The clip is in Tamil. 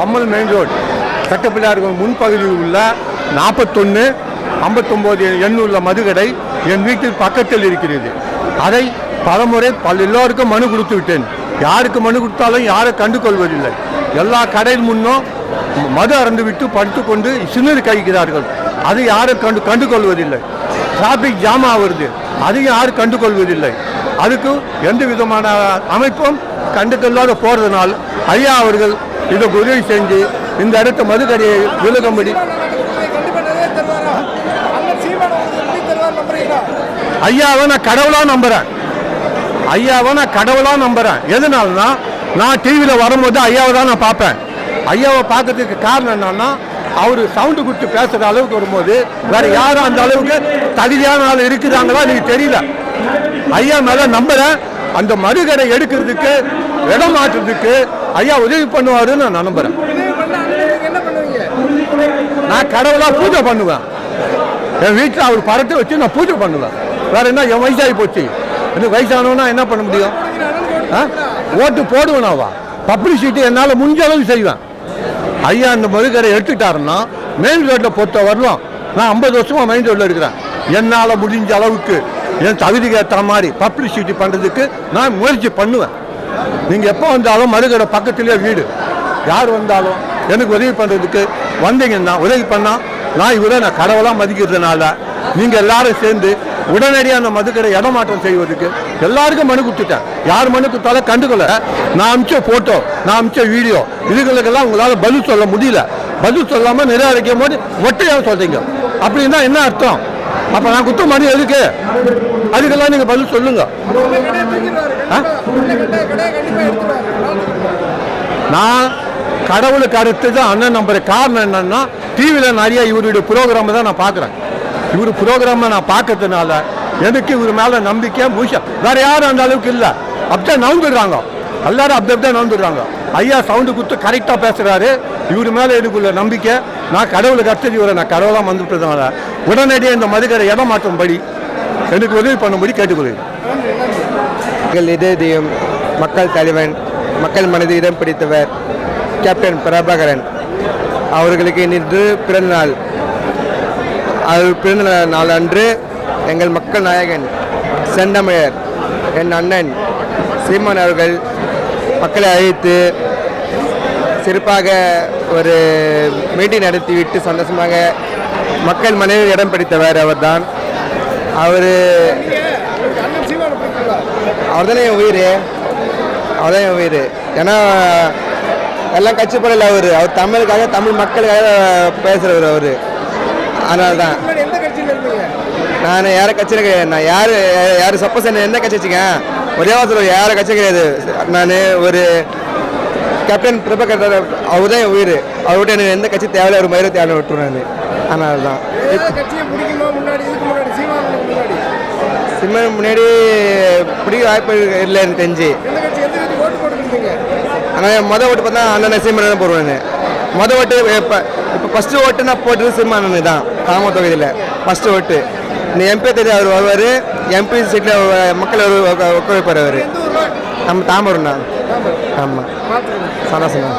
கம்மல் மெயின் ரோடு சட்டப்பிள்ளையார்கள் முன்பகுதியில் உள்ள நாற்பத்தொன்று ஐம்பத்தொம்போது எண்ணுள்ள மதுகடை என் வீட்டில் பக்கத்தில் இருக்கிறது. அதை பலமுறை பல எல்லோருக்கும் மனு கொடுத்து விட்டேன். யாருக்கு மனு கொடுத்தாலும் யாரை கண்டு கொள்வதில்லை எல்லா கடையில் முன்னும் மது அறந்து விட்டு படுத்துக்கொண்டு சின்னது கழிக்கிறார்கள். அது யாரும் கண்டு கண்டு கொள்வதில்லை டிராபிக் ஜாம் ஆகுறது அதையும் யாரும் கண்டு கொள்வதில்லை அதுக்கு எந்த விதமான அமைப்பும் கண்டுக்கொள்ளாத போகிறதுனால் ஐயா அவர்கள் இதுக்கு உதவி செஞ்சு இந்த இடத்த மதுக்கடையை விழுகும்படி ஐயாவை நான் கடவுளாக நம்புகிறேன் ஐயாவை நான் கடவுளாக நம்புகிறேன் எதனாலனா நான் டிவியில் வரும்போது ஐயாவை தான் நான் பார்ப்பேன். ஐயாவை பார்க்கறதுக்கு காரணம் என்னன்னா அவர் சவுண்டு கொடுத்து பேசுகிற அளவுக்கு வரும்போது வேற யாரும் அந்த அளவுக்கு தகுதியான ஆள் இருக்குதாங்களோ எனக்கு தெரியல. ஐயா மேலே நம்புகிறேன் அந்த மறுகடை எடுக்கிறதுக்கு இடம் மாற்றுறதுக்கு ஐயா உதவி பண்ணுவாருன்னு நான் நம்புறேன். நான் கடவுளா பூஜை பண்ணுவேன். என் வீட்டில் அவர் படத்தை வச்சு நான் பூஜை பண்ணுவேன். வேற என்ன என் வயசாகி போச்சு. எனக்கு வயசானவனா என்ன பண்ண முடியும்? ஓட்டு போடுவேனாவா பப்ளிசிட்டி என்னால் முடிஞ்ச அளவு செய்வேன். ஐயா இந்த மதுக்கரை எடுத்துட்டாருன்னா மெயின் ரோட்டில் பொறுத்த வரலாம் நான் ஐம்பது வருஷமா மெயின் ரோட்டில் இருக்கிறேன். என்னால் முடிஞ்ச அளவுக்கு என் தகுதிக்கு ஏற்ற மாதிரி பப்ளிசிட்டி பண்ணுறதுக்கு நான் முயற்சி பண்ணுவேன். நீங்கள் எப்போ வந்தாலும் மதுக்கடை பக்கத்துலேயே வீடு. யார் வந்தாலும் எனக்கு உதவி பண்ணுறதுக்கு வந்தீங்கன்னா உதவி பண்ணால் நான் இவரை நான் கடவுளாக மதிக்கிறதுனால நீங்கள் எல்லாரும் சேர்ந்து உடனடியாக அந்த மதுக்கடை இடமாற்றம் செய்வதற்கு எல்லாருக்கும் மனு கொடுத்துட்டேன். யார் மனு கொடுத்தாலும் கண்டுக்கல நான் அமிச்ச ஃபோட்டோ நான் அமிச்ச வீடியோ இதுகளுக்கெல்லாம் உங்களால் பதில் சொல்ல முடியல. பதில் சொல்லாமல் நிராகரிக்கும் போது ஒட்டையாக சொல்கிறீங்க அப்படின்னா என்ன அர்த்தம்? அப்போ நான் குத்து மணி எதுக்கு? அதுக்கெல்லாம் நீங்கள் பதில் சொல்லுங்க. நான் கடவுளுக்கு அடுத்து தான் அண்ணன் நம்புற காரணம் என்னன்னா டிவியில் நிறைய இவருடைய ப்ரோக்ராம் தான் நான் பார்க்குறேன். இவர் ப்ரோக்ராமை நான் பார்க்கறதுனால எனக்கு இவர் மேலே நம்பிக்கை மூஷம் வேற யாரும் அந்த அளவுக்கு இல்லை. அப்படியே நவுந்துடுறாங்க. எல்லாரும் அப்படி அப்படியே நவுந்துடுறாங்க. ஐயா சவுண்டு கொடுத்து கரெக்டாக பேசுகிறாரு இவர் மேலே எனக்குள்ள நம்பிக்கை. நான் கடவுளுக்கு அடுத்தது இவரை நான் கடவுளாக வந்துவிட்டதுனால உடனடியாக இந்த மதுக்கரை இடம் மாற்றும்படி எனக்கு உதவி பண்ணும்படி கேட்டுக்கொள்கிறேன். எங்கள் இதயம் மக்கள் தலைவன் மக்கள் மனதை இடம் பிடித்தவர் கேப்டன் பிரபாகரன் அவர்களுக்கு இன்று பிறந்தநாள். அவர் பிறந்த நாள் அன்று எங்கள் மக்கள் நாயகன் செந்தமிழர் என் அண்ணன் சீமான் அவர்கள் மக்களை அழைத்து சிறப்பாக ஒரு மீட்டிங் நடத்திவிட்டு சந்தோஷமாக மக்கள் மனதில் இடம் பிடித்தவர் அவர்தான். அவர் பிடிக்குங்களா அவர் தானே என் உயிர்? அவர் தான் என் உயிர். ஏன்னா எல்லாம் கட்சி போடல அவர். அவர் தமிழுக்காக தமிழ் மக்களுக்காக பேசுகிறவர் அவர். அதனால தான் நான் யாரை கட்சியில் நான் யார் யார் சப்போஸ் என்ன எந்த கட்சி வச்சுக்கேன்? ஒரே வாசல் யாரை கட்சி கிடையாது. நான் ஒரு கேப்டன் பிரபாகர் அவர் தான் என் உயிர். அவர்கிட்ட எனக்கு எந்த கட்சி தேவையில்ல ஒரு மயிரை தேவை விட்டுருவேன் நான். அதனால தான் சிம்மன் முன்னாடி பிடிக்க வாய்ப்பு இல்லை எனக்கு தெரிஞ்சு. ஆனால் மொதல் ஓட்டு பார்த்தா அண்ணன் சீமன் தான் போடுவேன் மொதல் ஓட்டு இப்போ இப்போ ஃபஸ்ட்டு ஓட்டு நான் போட்டது சீமானு தான் காம தொகுதியில். ஃபஸ்ட்டு ஓட்டு. இந்த எம்பி தெரியும் அவர் வருவார். எம்பி சீட்டில் மக்கள் அவர் உட்கா- வைப்பார் அவர் நம்ம தாமரண்ணா. ஆமாம் சனாசனா